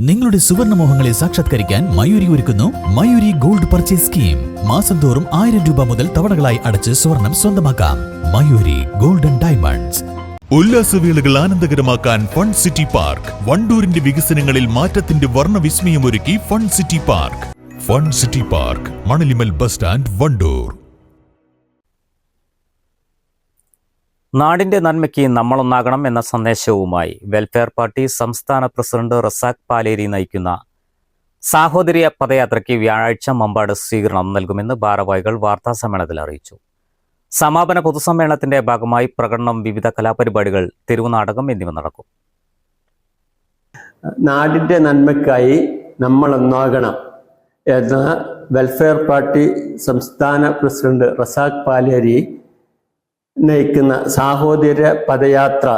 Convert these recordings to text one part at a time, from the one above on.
നിങ്ങളുടെ സുവർണ മോഹങ്ങളെ സാക്ഷാത്കരിക്കാൻ മയൂരി ഒരുക്കുന്നു മയൂരി ഗോൾഡ് പർച്ചേസ് സ്കീം. മാസം തോറും ആയിരം രൂപ മുതൽ തവണകളായി അടച്ച് സ്വർണം സ്വന്തമാക്കാം. Mayuri golden diamonds. ഉല്ലാസവേളകൾ ആനന്ദകരമാക്കാൻ ഫൺ സിറ്റി പാർക്ക്. വണ്ടൂരിന്റെ വികസനങ്ങളിൽ മാറ്റത്തിന്റെ വർണവിസ്മയമൊരുക്കി fun city park. Fun city park Manalimal bus stand Wandoor. നാടിന്റെ നന്മയ്ക്ക് നമ്മളൊന്നാകണം എന്ന സന്ദേശവുമായി വെൽഫെയർ പാർട്ടി സംസ്ഥാന പ്രസിഡന്റ് റസാഖ് പാലേരി നയിക്കുന്ന സാഹോദര്യ പദയാത്രയ്ക്ക് വ്യാഴാഴ്ച മമ്പാട് സ്വീകരണം നൽകുമെന്ന് ഭാരവാഹികൾ വാർത്താ സമ്മേളനത്തിൽ അറിയിച്ചു. സമാപന പൊതുസമ്മേളനത്തിന്റെ ഭാഗമായി പ്രകടനം വിവിധ കലാപരിപാടികൾ തെരുവുനാടകം എന്നിവ നടക്കും. നാടിന്റെ നന്മയ്ക്കായി നമ്മൾ ഒന്നാകണം എന്ന വെൽഫെയർ പാർട്ടി സംസ്ഥാന പ്രസിഡന്റ് റസാഖ് പാലേരി നയിക്കുന്ന സാഹോദര്യ പദയാത്ര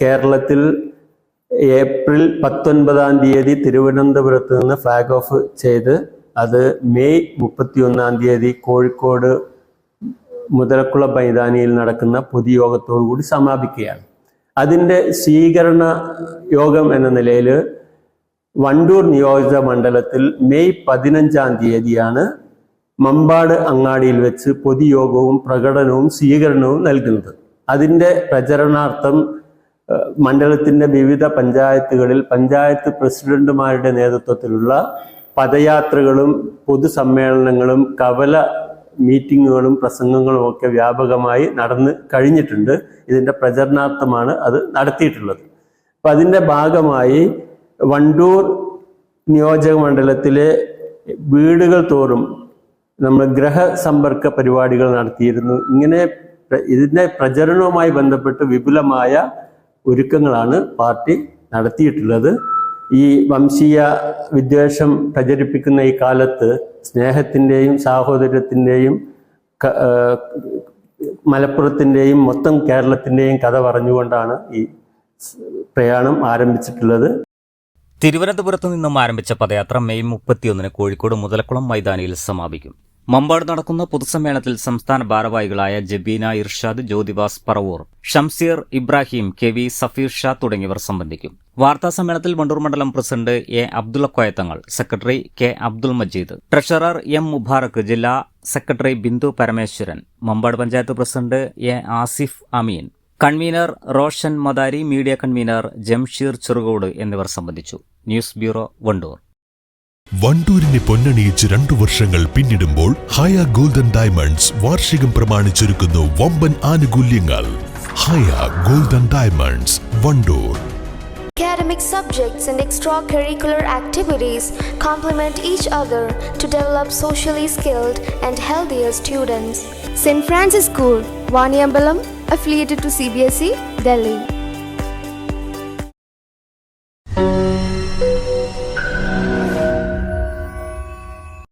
കേരളത്തിൽ ഏപ്രിൽ പത്തൊൻപതാം തീയതി തിരുവനന്തപുരത്ത് നിന്ന് ഫ്ലാഗ് ഓഫ് ചെയ്ത് അത് മെയ് മുപ്പത്തിയൊന്നാം തീയതി കോഴിക്കോട് മുതലക്കുള മൈതാനിയിൽ നടക്കുന്ന പൊതുയോഗത്തോടു കൂടി സമാപിക്കുകയാണ്. അതിന്റെ സ്വീകരണ യോഗം എന്ന നിലയിൽ വണ്ടൂർ നിയോജക മണ്ഡലത്തിൽ മെയ് പതിനഞ്ചാം തീയതിയാണ് മമ്പാട് അങ്ങാടിയിൽ വെച്ച് പൊതുയോഗവും പ്രകടനവും സ്വീകരണവും നൽകുന്നത്. അതിന്റെ പ്രചരണാർത്ഥം മണ്ഡലത്തിന്റെ വിവിധ പഞ്ചായത്തുകളിൽ പഞ്ചായത്ത് പ്രസിഡന്റുമാരുടെ നേതൃത്വത്തിലുള്ള പദയാത്രകളും പൊതുസമ്മേളനങ്ങളും കവല മീറ്റിങ്ങുകളും പ്രസംഗങ്ങളും ഒക്കെ വ്യാപകമായി നടന്ന് കഴിഞ്ഞിട്ടുണ്ട്. ഇതിന്റെ പ്രചരണാർത്ഥമാണ് അത് നടത്തിയിട്ടുള്ളത്. അപ്പം അതിന്റെ ഭാഗമായി വണ്ടൂർ നിയോജക മണ്ഡലത്തിലെ വീടുകൾ തോറും നമ്മൾ ഗ്രഹസമ്പർക്ക പരിപാടികൾ നടത്തിയിരുന്നു. ഇങ്ങനെ ഇതിന്റെ പ്രചരണവുമായി ബന്ധപ്പെട്ട് വിപുലമായ ഒരുക്കങ്ങളാണ് പാർട്ടി നടത്തിയിട്ടുള്ളത്. ഈ വംശീയ വിദ്വേഷം പ്രചരിപ്പിക്കുന്ന ഈ കാലത്ത് സ്നേഹത്തിന്റെയും സാഹോദര്യത്തിന്റെയും മലപ്പുറത്തിന്റെയും മൊത്തം കേരളത്തിന്റെയും കഥ പറഞ്ഞുകൊണ്ടാണ് ഈ പ്രയാണം ആരംഭിച്ചിട്ടുള്ളത്. തിരുവനന്തപുരത്ത് നിന്നും ആരംഭിച്ച പദയാത്ര മെയ് മുപ്പത്തിയൊന്നിന് കോഴിക്കോട് മുതലക്കുളം മൈതാനിയിൽ സമാപിക്കും. മമ്പാട് നടക്കുന്ന പൊതുസമ്മേളനത്തിൽ സംസ്ഥാന ഭാരവാഹികളായ ജബീന ഇർഷാദ് ജ്യോതിബാസ് പറവൂർ ഷംസീർ ഇബ്രാഹിം കെ വി സഫീർ ഷാ തുടങ്ങിയവർ സംബന്ധിക്കും. വാർത്താ സമ്മേളനത്തിൽ വണ്ടൂർ മണ്ഡലം president A Abdulla Koyathangal secretary K Abdul Majeed treasurer M Mubarak ജില്ലാ secretary Bindu Parameswaran Mampad panchayat president A Asif Ameen convener Roshan Madari media convener Jamsheer Cherukode എന്നിവർ സംബന്ധിച്ചു. News bureau Wandoor. വണ്ടൂരിനെ പൊന്നണിയിച്ച് രണ്ടു വർഷങ്ങൾ പിന്നിടുമ്പോൾ ഹയ ഗോൾഡൻ ഡയമണ്ട്സ് വാർഷികം പ്രമാണിച്ചൊരുക്കുന്നു വമ്പൻ ആനുകൂല്യങ്ങൾ Haya golden diamonds Wandoor Academic subjects and extracurricular activities complement each other to develop socially skilled and healthier students. St. Francis School, Vaniambalam, affiliated to CBSE, Delhi.